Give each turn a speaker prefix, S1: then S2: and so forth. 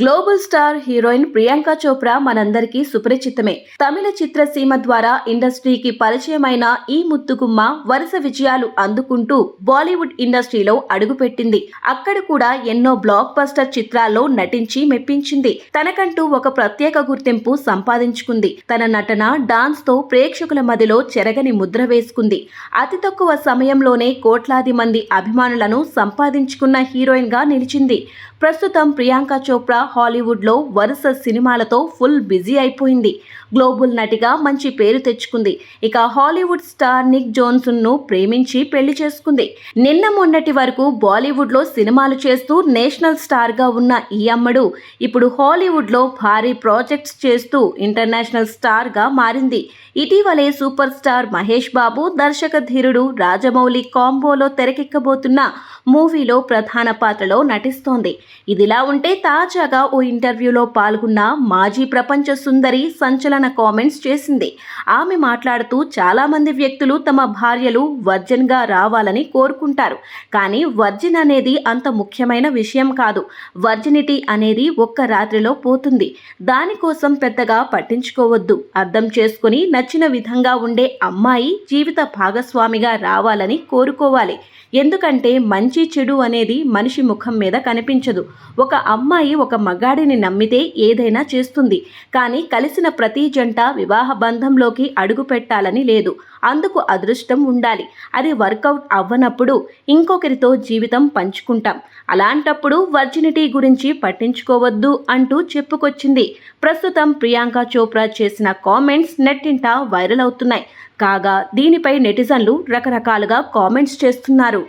S1: Global star heroine Priyanka Chopra మనందరికీ సుపరిచితమే. తమిళ చిత్రసీమ ద్వారా ఇండస్ట్రీకి పరిచయమైన ఈ ముత్తుగుమ్మ వరుస విజయాలు అందుకుంటూ బాలీవుడ్ ఇండస్ట్రీలో అడుగుపెట్టింది. అక్కడ కూడా ఎన్నో బ్లాక్ బస్టర్ చిత్రాల్లో నటించి మెప్పించింది. తనకంటూ ఒక ప్రత్యేక గుర్తింపు సంపాదించుకుంది. తన నటన డాన్స్తో ప్రేక్షకుల మదిలో చెరగని ముద్ర వేసుకుంది. అతి తక్కువ సమయంలోనే కోట్లాది మంది అభిమానులను సంపాదించుకున్న హీరోయిన్గా నిలిచింది. ప్రస్తుతం ప్రియాంక చోప్రా హాలీవుడ్లో వరుస సినిమాలతో ఫుల్ బిజీ అయిపోయింది. గ్లోబల్ నటిగా మంచి పేరు తెచ్చుకుంది. ఇక హాలీవుడ్ స్టార్ నిక్ జోన్సన్ను ప్రేమించి పెళ్ళి చేసుకుంది. నిన్న మొన్నటి వరకు బాలీవుడ్లో సినిమాలు చేస్తూ నేషనల్ స్టార్గా ఉన్న ఈ అమ్మడు ఇప్పుడు హాలీవుడ్లో భారీ ప్రాజెక్ట్స్ చేస్తూ ఇంటర్నేషనల్ స్టార్గా మారింది. ఇటీవలే సూపర్ స్టార్ మహేష్ బాబు దర్శక ధీరుడు రాజమౌళి కాంబోలో తెరకెక్కబోతున్న మూవీలో ప్రధాన పాత్రలో నటిస్తోంది. ఇదిలా ఉంటే తాజాగా ఓ ఇంటర్వ్యూలో పాల్గొన్న మాజీ ప్రపంచ సుందరి సంచలన కామెంట్స్ చేసింది. ఆమె మాట్లాడుతూ చాలామంది వ్యక్తులు తమ భార్యలు వర్జన్గా రావాలని కోరుకుంటారు. కానీ వర్జిన్ అనేది అంత ముఖ్యమైన విషయం కాదు. వర్జినిటీ అనేది ఒక్క రాత్రిలో పోతుంది. దానికోసం పెద్దగా పట్టించుకోవద్దు. అర్థం చేసుకుని నచ్చిన విధంగా ఉండే అమ్మాయి జీవిత భాగస్వామిగా రావాలని కోరుకోవాలి. ఎందుకంటే మంచి చెడు అనేది మనిషి ముఖం మీద కనిపించదు. ఒక అమ్మాయి ఒక మగాడిని నమ్మితే ఏదైనా చేస్తుంది. కానీ కలిసిన ప్రతి జంట వివాహ బంధంలోకి అడుగు పెట్టాలని లేదు. అందుకు అదృష్టం ఉండాలి. అది వర్కౌట్ అవ్వనప్పుడు ఇంకొకరితో జీవితం పంచుకుంటాం. అలాంటప్పుడు వర్జినిటీ గురించి పట్టించుకోవద్దు అంటూ చెప్పుకొచ్చింది. ప్రస్తుతం ప్రియాంక చోప్రా చేసిన కామెంట్స్ నెట్టింట వైరల్ అవుతున్నాయి. కాగా దీనిపై నెటిజన్లు రకరకాలుగా కామెంట్స్ చేస్తున్నారు.